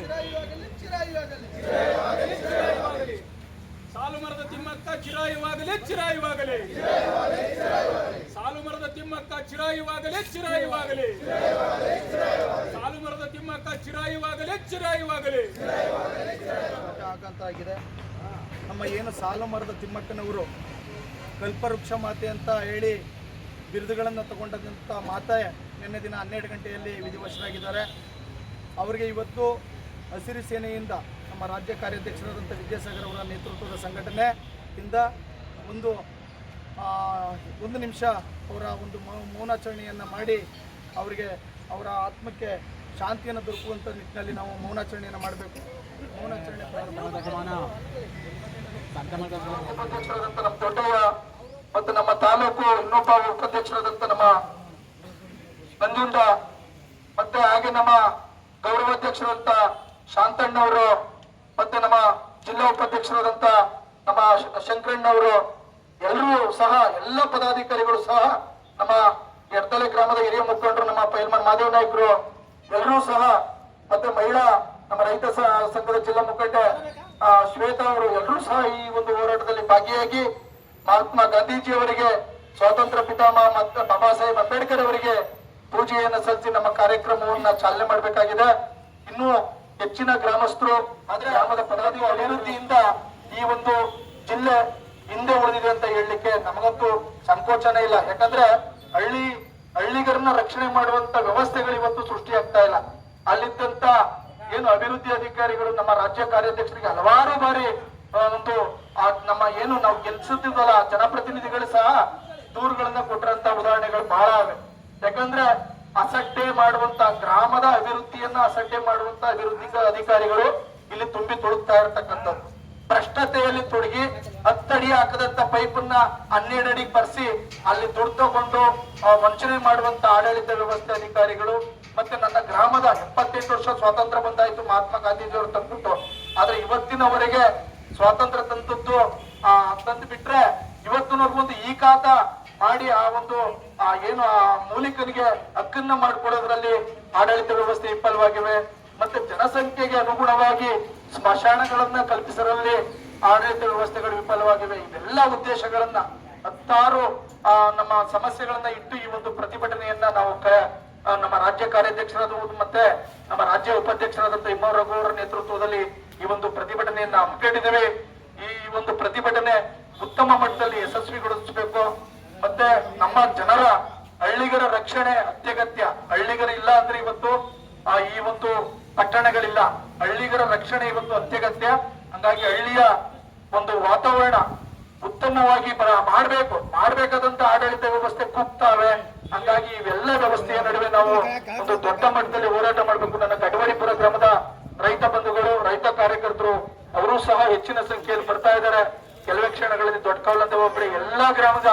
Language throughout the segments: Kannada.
ಚಿರಾಯುವಾಗಲಿ ಚಿರಾಯುವಾಗಲಿ ಸಾಲು ಮರದ ತಿಮ್ಮಕ್ಕ ಚಿರಾಯುವಾಗಲೇ ಚಿರಾಯುವಾಗಲೇ. ಸಾಲು ಮರದ ತಿಮ್ಮಕ್ಕ ಚಿರಾಯುವಾಗಲೇ ಚಿರಾಯುವಾಗಲೇ. ಸಾಲು ಮರದ ತಿಮ್ಮಕ್ಕ ಚಿರಾಯುವಾಗಲೇ ಚಿರಾಯುವಾಗಲಿ. ಆಗಿದೆ ನಮ್ಮ ಏನು ಸಾಲು ಮರದ ತಿಮ್ಮಕ್ಕನವರು ಕಲ್ಪವೃಕ್ಷ ಮಾತೆ ಅಂತ ಹೇಳಿ ಬಿರುದುಗಳನ್ನು ತಗೊಂಡಂತ ಮಾತೆ ನಿನ್ನೆ ದಿನ ಹನ್ನೆರಡು ಗಂಟೆಯಲ್ಲಿ ವಿಧಿವಶರಾಗಿದ್ದಾರೆ. ಅವರಿಗೆ ಇವತ್ತು ಹಸಿರು ಸೇನೆಯಿಂದ ನಮ್ಮ ರಾಜ್ಯ ಕಾರ್ಯಾಧ್ಯಕ್ಷರಾದಂಥ ವಿದ್ಯಾಸಾಗರ್ ಅವರ ನೇತೃತ್ವದ ಸಂಘಟನೆಯಿಂದ ಒಂದು ಒಂದು ನಿಮಿಷ ಅವರ ಒಂದು ಮೌನಾಚರಣೆಯನ್ನು ಮಾಡಿ ಅವರಿಗೆ ಅವರ ಆತ್ಮಕ್ಕೆ ಶಾಂತಿಯನ್ನು ದೊರಕುವಂಥ ನಿಟ್ಟಿನಲ್ಲಿ ನಾವು ಮೌನಾಚರಣೆಯನ್ನು ಮಾಡಬೇಕು. ಮೌನಾಚರಣೆ ಉಪಾಧ್ಯಕ್ಷರಾದಂಥ ನಮ್ಮ ದೊಡ್ಡಯ್ಯ ಮತ್ತು ನಮ್ಮ ತಾಲೂಕು ಇನ್ನೊಬ್ಬ ಉಪಾಧ್ಯಕ್ಷರಾದಂಥ ನಮ್ಮ ನಂಜುಂಡ ಮತ್ತೆ ಹಾಗೆ ನಮ್ಮ ಗೌರವಾಧ್ಯಕ್ಷರಾದಂಥ ಶಾಂತಣ್ಣವರು ಮತ್ತೆ ನಮ್ಮ ಜಿಲ್ಲಾ ಉಪಾಧ್ಯಕ್ಷರಾದಂತ ನಮ್ಮ ಶಂಕರಣ್ಣ ಶಂಕರಣ್ಣವರು ಎಲ್ಲರೂ ಸಹ, ಎಲ್ಲ ಪದಾಧಿಕಾರಿಗಳು ಸಹ ನಮ್ಮ ಎಡ್ತಲೆ ಗ್ರಾಮದ ಹಿರಿಯ ಮುಖಂಡರು, ನಮ್ಮ ಪೈಲ್ಮನ್ ಮಾದೇವ ನಾಯ್ಕರು ಎಲ್ಲರೂ ಸಹ ಮತ್ತೆ ಮಹಿಳಾ ನಮ್ಮ ರೈತ ಸಂಘದ ಜಿಲ್ಲಾ ಮುಖಂಡ ಶ್ವೇತಾ ಅವರು ಎಲ್ಲರೂ ಸಹ ಈ ಒಂದು ಹೋರಾಟದಲ್ಲಿ ಭಾಗಿಯಾಗಿ ಮಹಾತ್ಮ ಗಾಂಧೀಜಿಯವರಿಗೆ, ಸ್ವಾತಂತ್ರ್ಯ ಪಿತಾಮಹ ಬಾಬಾ ಸಾಹೇಬ್ ಅಂಬೇಡ್ಕರ್ ಅವರಿಗೆ ಪೂಜೆಯನ್ನು ಸಲ್ಲಿಸಿ ನಮ್ಮ ಕಾರ್ಯಕ್ರಮವನ್ನ ಚಾಲನೆ ಮಾಡಬೇಕಾಗಿದೆ. ಇನ್ನು ಹೆಚ್ಚಿನ ಗ್ರಾಮಸ್ಥರು ಗ್ರಾಮದ ಪದಾಧಿ ಅಭಿವೃದ್ಧಿಯಿಂದ ಈ ಒಂದು ಜಿಲ್ಲೆ ಹಿಂದೆ ಉಳಿದಿದೆ ಅಂತ ಹೇಳಲಿಕ್ಕೆ ನಮಗಂತೂ ಸಂಕೋಚನ ಇಲ್ಲ. ಯಾಕಂದ್ರೆ ಹಳ್ಳಿ, ಹಳ್ಳಿಗರನ್ನ ರಕ್ಷಣೆ ಮಾಡುವಂತ ವ್ಯವಸ್ಥೆಗಳು ಇವತ್ತು ಸೃಷ್ಟಿಯಾಗ್ತಾ ಇಲ್ಲ. ಅಲ್ಲಿದ್ದಂತ ಏನು ಅಭಿವೃದ್ಧಿ ಅಧಿಕಾರಿಗಳು, ನಮ್ಮ ರಾಜ್ಯ ಕಾರ್ಯಾಧ್ಯಕ್ಷರಿಗೆ ಹಲವಾರು ಬಾರಿ ಒಂದು ನಮ್ಮ ಏನು ನಾವು ಗೆಲ್ಸುತ್ತಿದ್ದಲ್ಲ ಜನಪ್ರತಿನಿಧಿಗಳು ಸಹ ದೂರುಗಳನ್ನ ಕೊಟ್ಟಿರಂತ ಉದಾಹರಣೆಗಳು ಬಹಳ ಇವೆ. ಯಾಕಂದ್ರೆ ಅಸಟ್ಟೆ ಮಾಡುವಂತ ಗ್ರಾಮದ ಅಭಿವೃದ್ಧಿಯನ್ನ ಅಸಟ್ಟೆ ಮಾಡುವಂತ ಅಭಿವೃದ್ಧಿ ಅಧಿಕಾರಿಗಳು ಇಲ್ಲಿ ತುಂಬಿ ತುಳುಕ್ತಾ ಇರತಕ್ಕಂಥದ್ದು ಭ್ರಷ್ಟತೆಯಲ್ಲಿ ತೊಡಗಿ ಹತ್ತಡಿ ಹಾಕದಂತ ಪೈಪನ್ನ ಹನ್ನೆರಡು ಬರ್ಸಿ ಅಲ್ಲಿ ದುಡ್ಡು ತಗೊಂಡು ವಂಚನೆ ಮಾಡುವಂತ ಆಡಳಿತ ವ್ಯವಸ್ಥೆ ಅಧಿಕಾರಿಗಳು ಮತ್ತೆ ನನ್ನ ಗ್ರಾಮದ ಎಪ್ಪತ್ತೆಂಟು ವರ್ಷ ಸ್ವಾತಂತ್ರ್ಯ ಬಂದಾಯ್ತು ಮಹಾತ್ಮ ಗಾಂಧೀಜಿಯವರು ತಂದ್ಬಿಟ್ಟು. ಆದ್ರೆ ಇವತ್ತಿನವರೆಗೆ ಸ್ವಾತಂತ್ರ್ಯ ತಂದದ್ದು, ಆ ತಂದು ಬಿಟ್ರೆ ಇವತ್ತಿನವರೆಗೂ ಒಂದು ಈ ಕಾತ ಮಾಡಿ ಆ ಒಂದು ಏನು ಆ ಮೂಲಿಕನಿಗೆ ಹಕ್ಕನ್ನ ಮಾಡಿಕೊಡೋದ್ರಲ್ಲಿ ಆಡಳಿತ ವ್ಯವಸ್ಥೆ ವಿಫಲವಾಗಿವೆ. ಮತ್ತೆ ಜನಸಂಖ್ಯೆಗೆ ಅನುಗುಣವಾಗಿ ಸ್ಮಶಾನಗಳನ್ನ ಕಲ್ಪಿಸರಲ್ಲಿ ಆಡಳಿತ ವ್ಯವಸ್ಥೆಗಳು ವಿಫಲವಾಗಿವೆ. ಇವೆಲ್ಲ ಉದ್ದೇಶಗಳನ್ನ ಹತ್ತಾರು ನಮ್ಮ ಸಮಸ್ಯೆಗಳನ್ನ ಇಟ್ಟು ಈ ಒಂದು ಪ್ರತಿಭಟನೆಯನ್ನ ನಾವು ನಮ್ಮ ರಾಜ್ಯ ಕಾರ್ಯಾಧ್ಯಕ್ಷರಾದ ಮತ್ತೆ ನಮ್ಮ ರಾಜ್ಯ ಉಪಾಧ್ಯಕ್ಷರಾದಂತಹ ಇಮ್ಮ ರಘು ನೇತೃತ್ವದಲ್ಲಿ ಈ ಒಂದು ಪ್ರತಿಭಟನೆಯನ್ನ ಹಮ್ಮಿಕೊಂಡಿದ್ದೇವೆ. ಈ ಒಂದು ಪ್ರತಿಭಟನೆ ಉತ್ತಮ ಮಟ್ಟದಲ್ಲಿ ಯಶಸ್ವಿಗೊಳಿಸಬೇಕು. ನಮ್ಮ ಜನರ ಹಳ್ಳಿಗರ ರಕ್ಷಣೆ ಅತ್ಯಗತ್ಯ. ಹಳ್ಳಿಗರ ಇಲ್ಲ ಅಂದ್ರೆ ಇವತ್ತು ಆ, ಈ ಒಂದು ಪಟ್ಟಣಗಳಿಲ್ಲ. ಹಳ್ಳಿಗರ ರಕ್ಷಣೆ ಇವತ್ತು ಅತ್ಯಗತ್ಯ. ಹಂಗಾಗಿ ಹಳ್ಳಿಯ ಒಂದು ವಾತಾವರಣ ಉತ್ತಮವಾಗಿ ಮಾಡಬೇಕು. ಮಾಡಬೇಕಾದಂತ ಮಾಡ್ಬೇಕಾದಂತ ಆಡಳಿತ ವ್ಯವಸ್ಥೆ ಕುಗ್ತಾವೆ. ಹಂಗಾಗಿ ಇವೆಲ್ಲ ವ್ಯವಸ್ಥೆಯ ನಡುವೆ ನಾವು ಒಂದು ದೊಡ್ಡ ಮಟ್ಟದಲ್ಲಿ ಹೋರಾಟ ಮಾಡಬೇಕು ನನ್ನ ಕಡವರಿಪುರ ಗ್ರಾಮದ ರೈತ ಬಂಧುಗಳು ರೈತ ಕಾರ್ಯಕರ್ತರು ಅವರು ಸಹ ಹೆಚ್ಚಿನ ಸಂಖ್ಯೆಯಲ್ಲಿ ಬರ್ತಾ ಇದ್ದಾರೆ. ಕೆಲವೇ ಕ್ಷಣಗಳಲ್ಲಿ ದೊಡ್ಡ ಕಾವಲಂತ ಒಬ್ಬರು ಎಲ್ಲಾ ಗ್ರಾಮದ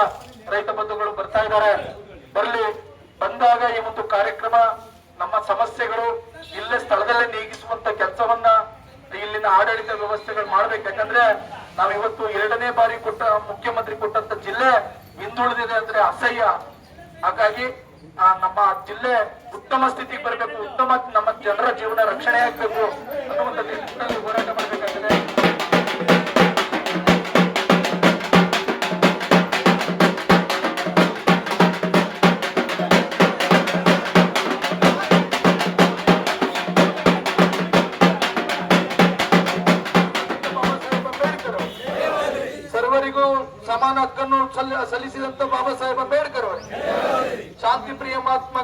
ರೈತ ಬಂಧುಗಳು ಬರ್ತಾ ಇದ್ದಾರೆ. ಬರ್ಲಿ. ಬಂದಾಗ ಈ ಒಂದು ಕಾರ್ಯಕ್ರಮ ನಮ್ಮ ಸಮಸ್ಯೆಗಳು ಇಲ್ಲೇ ಸ್ಥಳದಲ್ಲೇ ನೀಗಿಸುವಂತ ಕೆಲಸವನ್ನ ಇಲ್ಲಿನ ಆಡಳಿತ ವ್ಯವಸ್ಥೆಗಳು ಮಾಡ್ಬೇಕು. ಯಾಕಂದ್ರೆ ನಾವು ಇವತ್ತು ಎರಡನೇ ಬಾರಿ ಕೊಟ್ಟ, ಮುಖ್ಯಮಂತ್ರಿ ಕೊಟ್ಟಂತ ಜಿಲ್ಲೆ ಹಿಂದುಳಿದಿದೆ ಅಂದ್ರೆ ಅಸಹ್ಯ. ಹಾಗಾಗಿ ನಮ್ಮ ಜಿಲ್ಲೆ ಉತ್ತಮ ಸ್ಥಿತಿಗೆ ಬರಬೇಕು. ಉತ್ತಮ ನಮ್ಮ ಜನರ ಜೀವನ ರಕ್ಷಣೆ ಆಗ್ಬೇಕು ನಿಟ್ಟಿನಲ್ಲಿ ಹೋರಾಟ ಶಾಂತಿ ಪ್ರಿಯ ಮಹಾತ್ಮ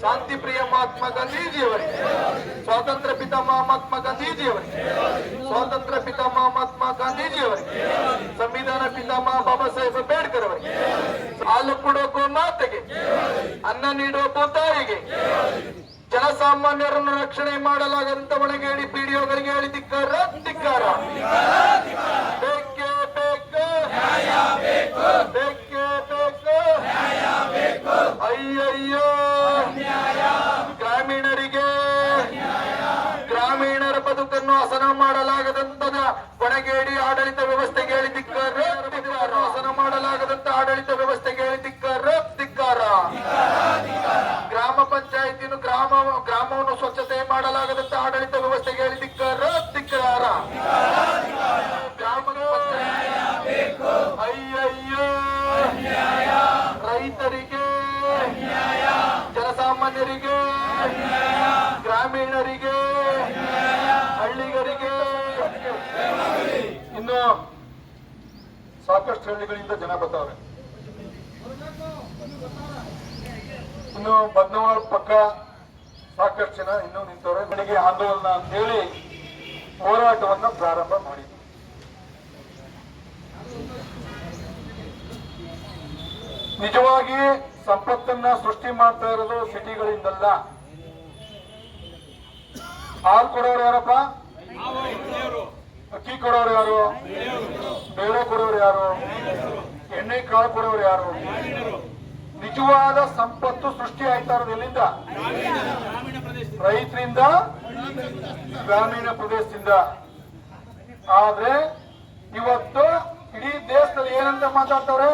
ಶಾಂತಿ ಪ್ರಿಯ ಮಹಾತ್ಮ ಗಾಂಧೀಜಿಯವರಿಗೆ ಸ್ವಾತಂತ್ರ್ಯ ಪಿತ ಮಹಾತ್ಮ ಗಾಂಧೀಜಿಯವರಿಗೆ ಸ್ವಾತಂತ್ರ್ಯ ಪಿತ ಮಹಾತ್ಮ ಗಾಂಧೀಜಿಯವರಿಗೆ ಸಂವಿಧಾನ ಪಿತಾಮಹ ಬಾಬಾ ಸಾಹೇಬ್ ಅಂಬೇಡ್ಕರ್ ಅವರಿಗೆ ಹಾಲು ಕೊಡೋ ಮಾತೆಗೆ, ಅನ್ನ ನೀಡುವ ತಾಯಿಗೆ ಜನಸಾಮಾನ್ಯರನ್ನು ರಕ್ಷಣೆ ಮಾಡಲಾಗದಂತ ಹೇಳಿ ಪೀಡಿಯೋಗರಿಗೆ ಹೇಳಿ ಧಿಕ್ಕಾರ ಧಿಕ್ಕಾರ ಬೇಕು. ಬೇಕೇ ಬೇಕು. ಅಯ್ಯಯ್ಯೋ. ಗ್ರಾಮೀಣರಿಗೆ ಗ್ರಾಮೀಣರ ಬದುಕನ್ನು ಹಸನ ಮಾಡಲಾಗದಂತದ ಕೊಣೆಗೇಡಿ ಆಡಳಿತ ವ್ಯವಸ್ಥೆಗೆ ಹೇಳಿ ಧಿಕ್ಕಾರ ಧಿಕ್ಕಾರ. ಹಸನ ಮಾಡಲಾಗದಂತ ಆಡಳಿತ ವ್ಯವಸ್ಥೆಗೆ ಹೇಳಿ ಧಿಕ್ಕಾರ ಧಿಕ್ಕಾರ ಗ್ರಾಮ ಪಂಚಾಯತಿಯನ್ನು ಗ್ರಾಮ ಗ್ರಾಮವನ್ನು ಸ್ವಚ್ಛತೆ ಮಾಡಲಾಗದಂತ ಆಡಳಿತ ವ್ಯವಸ್ಥೆಗೆ ಹೇಳಿ ಧಿಕ್ಕಾರ ಧಿಕ್ಕಾರ ಗ್ರಾಮ ಅಯ್ಯಯ್ಯೋ ರೈತರಿಗೆ ಜನಸಾಮಾನ್ಯರಿಗೆ ಗ್ರಾಮೀಣರಿಗೆ, ಹಳ್ಳಿಗರಿಗೆ, ಇನ್ನು ಸಾಕಷ್ಟು ಹಳ್ಳಿಗಳಿಂದ ಜನ ಬರ್ತಾವ್ರೆ. ಇನ್ನು ಬದ್ನವಾಳ ಪಕ್ಕ ಸಾಕಷ್ಟು ಜನ ಇನ್ನೂ ನಿಂತವ್ರೆ. ಬೆಳಿಗ್ಗೆ ಆಂದೋಲನ ಅಂತ ಹೇಳಿ ಹೋರಾಟವನ್ನ ಪ್ರಾರಂಭ ಮಾಡಿದ್ವಿ ನಿಜವಾಗಿ ಸಂಪತ್ತನ್ನ ಸೃಷ್ಟಿ ಮಾಡ್ತಾ ಇರೋದು ಸಿಟಿಗಳಿಂದಲ್ಲ. ಹಾಲು ಕೊಡೋರು ಯಾರಪ್ಪ? ಅಕ್ಕಿ ಕೊಡೋರು ಯಾರು? ಬೇಳೆ ಕೊಡೋರು ಯಾರು? ಎಣ್ಣೆ, ಕಾಳು ಕೊಡೋರು ಯಾರು? ನಿಜವಾದ ಸಂಪತ್ತು ಸೃಷ್ಟಿ ಆಯ್ತಾ ಇರೋದು ಎಲ್ಲಿಂದ? ರೈತರಿಂದ, ಗ್ರಾಮೀಣ ಪ್ರದೇಶದಿಂದ. ಆದ್ರೆ ಇವತ್ತು ಇಡೀ ದೇಶದಲ್ಲಿ ಏನಂತ ಮಾತಾಡ್ತಾರೆ?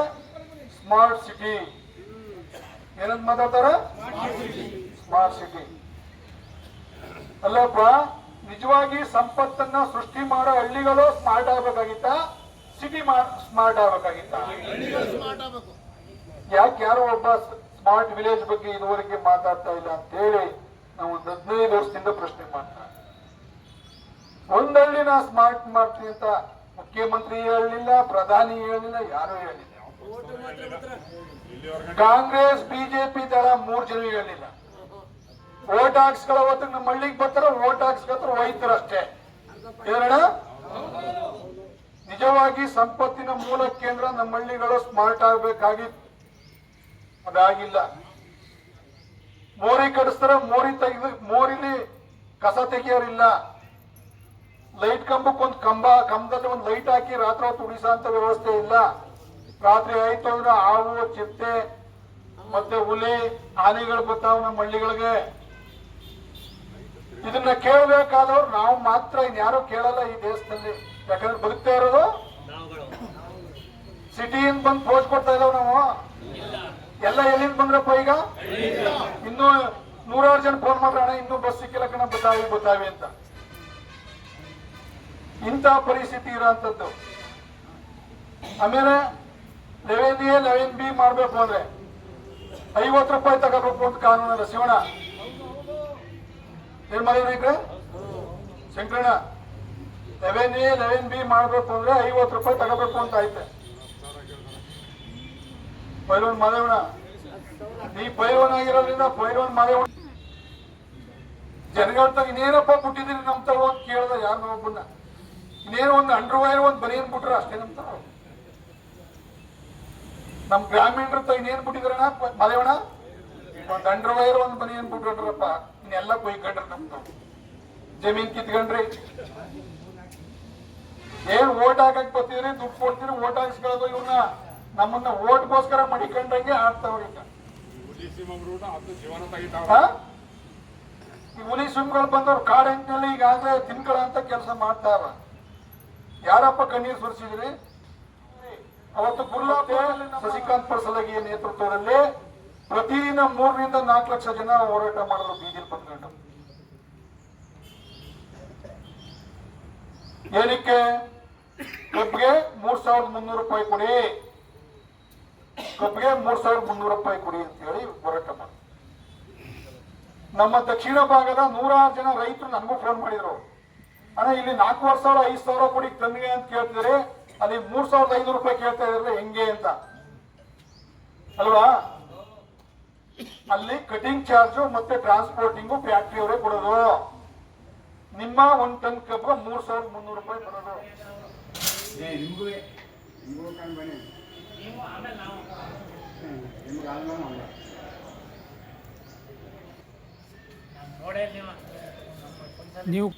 Smart city. ಏನಂತ ಮಾತಾಡ್ತಾರ? ಸ್ಮಾರ್ಟ್ ಸಿಟಿ ಅಲ್ಲಪ್ಪ, ನಿಜವಾಗಿ ಸಂಪತ್ತನ್ನ ಸೃಷ್ಟಿ ಮಾಡೋ ಹಳ್ಳಿಗಳು ಸ್ಮಾರ್ಟ್ ಆಗ್ಬೇಕಾಗಿತ್ತ? ಸಿಟಿ ಸ್ಮಾರ್ಟ್ ಆಗ್ಬೇಕಾಗಿತ್ತ? ಯಾಕೆ ಯಾರೋ ಒಬ್ಬ ಸ್ಮಾರ್ಟ್ ವಿಲೇಜ್ ಬಗ್ಗೆ ಇದುವರೆಗೆ ಮಾತಾಡ್ತಾ ಇಲ್ಲ ಅಂತ ಹೇಳಿ ನಾವು ಒಂದು ಹದಿನೈದು ವರ್ಷದಿಂದ ಪ್ರಶ್ನೆ ಮಾಡ್ತಾ ಒಂದ್ ನಾ ಸ್ಮಾರ್ಟ್ ಮಾಡ್ತೀನಿ ಅಂತ ಮುಖ್ಯಮಂತ್ರಿ ಹೇಳಲಿಲ್ಲ, ಪ್ರಧಾನಿ ಹೇಳಲಿಲ್ಲ, ಯಾರು ಹೇಳಿಲ್ಲ ಕಾಂಗ್ರೆಸ್, ಬಿಜೆಪಿ ದಳ ಮೂರ್ ಜನ ಹೇಳಿಲ್ಲ ವೋಟ್ ಹಾಕ್ಸ್ಕೊಳ್ಳೋ ಹೊತ್ತಿಗೆ ನಮ್ಮ ಹಳ್ಳಿಗೆ ಬರ್ತಾರ, ವೋಟ್ ಹಾಕ್ಸ್ಕೊತಾರ ಹೋಯ್ತಾರಷ್ಟೇ ಏನಣ್ಣ? ನಿಜವಾಗಿ ಸಂಪತ್ತಿನ ಮೂಲ ಕೇಂದ್ರ ನಮ್ಮ ಹಳ್ಳಿಗಳು ಸ್ಮಾರ್ಟ್ ಆಗ್ಬೇಕಾಗಿತ್ತು. ಅದಾಗಿಲ್ಲ. ಮೋರಿ ಕಡಿಸ್ತಾರ, ಮೋರಿ ತೆಗೆದು, ಮೋರಿಲಿ ಕಸ ತೆಗಿಯೋರಿಲ್ಲ. ಲೈಟ್ ಕಂಬಕ್ಕೊಂದು ಕಂಬ, ಕಂಬದಲ್ಲಿ ಒಂದು ಲೈಟ್ ಹಾಕಿ ರಾತ್ರಿ ಹೊತ್ತು ಉಳಿಸೋಂತ ವ್ಯವಸ್ಥೆ ಇಲ್ಲ. ರಾತ್ರಿ ಆಯ್ತು ಅಂದ್ರೆ ಹಾವು ಚಿರತೆ ಮತ್ತೆ ಹುಲಿ, ಆನೆಗಳು ಬರ್ತಾವ ನಮ್ಮ ಹಳ್ಳಿಗಳಿಗೆ. ಇದನ್ನ ಕೇಳಬೇಕಾದವ್ರು ನಾವು ಮಾತ್ರ ಇನ್ಯಾರು ಕೇಳಲ್ಲ ಈ ದೇಶದಲ್ಲಿ. ಯಾಕಂದ್ರೆ ಬದುಕ್ತಾ ಇರೋದು ಸಿಟಿಯಿಂದ ಬಂದು ಪೋಸ್ಟ್ ಕೊಡ್ತಾ ಇದಾವ್ ನಾವು. ಎಲ್ಲ ಎಲ್ಲಿಂದ ಬಂದ್ರಪ್ಪ ಈಗ? ಇನ್ನು ನೂರಾರು ಜನ ಫೋನ್ ಮಾಡ್ರಣ ಇನ್ನೂ ಬಸ್ ಸಿಕ್ಕಿಲ್ಲ ಕಣ, ಬತ್ತಾವಿ ಬತ್ತಾವಿ ಅಂತ. ಇಂಥ ಪರಿಸ್ಥಿತಿ ಇರೋಂಥದ್ದು ಆಮೇಲೆ ಲೆವೆನ್ ಎ ಲೆವೆನ್ ಬಿ ಮಾಡ್ಬೇಕು ಅಂದ್ರೆ ಐವತ್ತು ರೂಪಾಯಿ ತಗೋಬೇಕು ಅಂತ ಕಾನೂನಲ್ಲ ಶಿವಣ ಏನ್ ಮಾಡಿದ್ರಿ ಶಂಕರಣ ಲೆವೆನ್ ಎ ಲೆವೆನ್ ಬಿ ಮಾಡ್ಬೇಕು ಅಂದ್ರೆ ಐವತ್ತು ರೂಪಾಯಿ ತಗೋಬೇಕು ಅಂತ ಐತೆ. ಪೈಲವನ್ ಮಾದೇವಣ ನೀ ಪೈಲವನ್ ಆಗಿರೋದ್ರಿಂದ ಪೈಲವನ್ ಮಾದೇವಣ್ಣ ಜನಗಳ ತಗ ಇನ್ನೇನಪ್ಪ ಬಿಟ್ಟಿದ್ದೀನಿ ನಮ್ ತಗೋ ಅಂತ ಕೇಳ್ದ ಯಾರು ಒಬ್ಬನ್ನ. ಇನ್ನೇನು ಒಂದು ಅಂಡರ್ ವೈರ್ ಒಂದು ಬನಿಯನ್ ಬಿಟ್ರೆ ಅಷ್ಟೇ ನಮ್ಮ ನಮ್ ಗ್ರಾಮೀಣರ ಇನ್ ಇನ್ನೇನ್ ಬಿಟ್ಟಿದ್ರಣ್ಣ ಮಲೆಯೋಣ ಮಾದೇವಣ್ಣ? ಒಂದ್ ಅಂಡರ್ ವೈರ್ ಒಂದ್ ಮನಿ ಏನ್ ಬಿಟ್ಬಿಟ್ರಪ್ಪ? ಇನ್ನೆಲ್ಲ ಕೊಯ್ಕೊಂಡ್ರು ನಮ್ದು. ಜಮೀನ್ ಕಿತ್ಕೊಂಡ್ರಿ. ಏನ್ ಓಟ್ ಹಾಕಕ್ ಬರ್ತಿದ್ರಿ, ದುಡ್ಡು ಕೊಡ್ತೀರಿ, ಓಟ್ ಹಾಕ್ಸ್ಕೊಳ್ಳೋದು ಇವನ್ನ ನಮ್ಮನ್ನ ಓಟ್ಗೋಸ್ಕರ ಮಡಿಕೊಂಡಂಗೆ ಆಡ್ತಾವ್ರಿ? ಈ ಹುಲಿ ಸಿಂಹಗಳು ಬಂದವ್ರು ಕಾಡಂಚಿನಲ್ಲಿ ಈಗಾಗಲೇ ತಿನ್ಕೊಳ್ಳೋ ಅಂತ ಕೆಲಸ ಮಾಡ್ತಾರ ಯಾರಪ್ಪ ಕಣ್ಣೀರು ಸುರಿಸಿದ್ರಿ? ಅವತ್ತು ಗುರುಲಾಪೆ ಶಶಿಕಾಂತ್ ಪರಸಲಗಿ ನೇತೃತ್ವದಲ್ಲಿ ಪ್ರತಿದಿನ ಮೂರರಿಂದ ನಾಲ್ಕು ಲಕ್ಷ ಜನ ಹೋರಾಟ ಮಾಡಲು ಬೀದಿಲ್ ಬಂದ್ಕೊಂಡು ಏನಕ್ಕೆ? ಕಬ್ಬಿಗೆ ಮೂರ್ ಸಾವಿರದ ಮುನ್ನೂರು ರೂಪಾಯಿ ಕೊಡಿ. ಕಬ್ಬಿಗೆ ಮೂರ್ ಸಾವಿರದ ಮುನ್ನೂರು ರೂಪಾಯಿ ಕೊಡಿ ಅಂತ ಹೇಳಿ ಹೋರಾಟ ಮಾಡಿ ನಮ್ಮ ದಕ್ಷಿಣ ಭಾಗದ ನೂರಾರು ಜನ ರೈತರು ನನಗೂ ಫೋನ್ ಮಾಡಿದ್ರು. ಅಣ್ಣ, ಇಲ್ಲಿ ನಾಲ್ಕೂವರೆ ಸಾವಿರ, ಐದು ಸಾವಿರ ಕೊಡಿ ಕಮ್ಮಿಗೆ ಅಂತ ಕೇಳ್ತಿದ್ರೆ ಅಲ್ಲಿ ಮೂರ್ ಸಾವಿರದ ಐನೂರು ರೂಪಾಯಿ ಕೇಳ್ತಾ ಇದ್ರಲ್ಲ ಹೆಂಗೆ ಅಂತ. ಅಲ್ವಾ? ಅಲ್ಲಿ ಕಟಿಂಗ್ ಚಾರ್ಜು ಮತ್ತೆ ಟ್ರಾನ್ಸ್ಪೋರ್ಟಿಂಗು ಫ್ಯಾಕ್ಟ್ರಿ ಅವರೇ ಕೊಡೋದು. ನಿಮ್ಮ ಒಂದ್ ಟನ್ ಕಬ್ಬು ಮೂರ್ ಸಾವಿರದ ಮುನ್ನೂರು ರೂಪಾಯಿ ಬರೋದು ನೀವು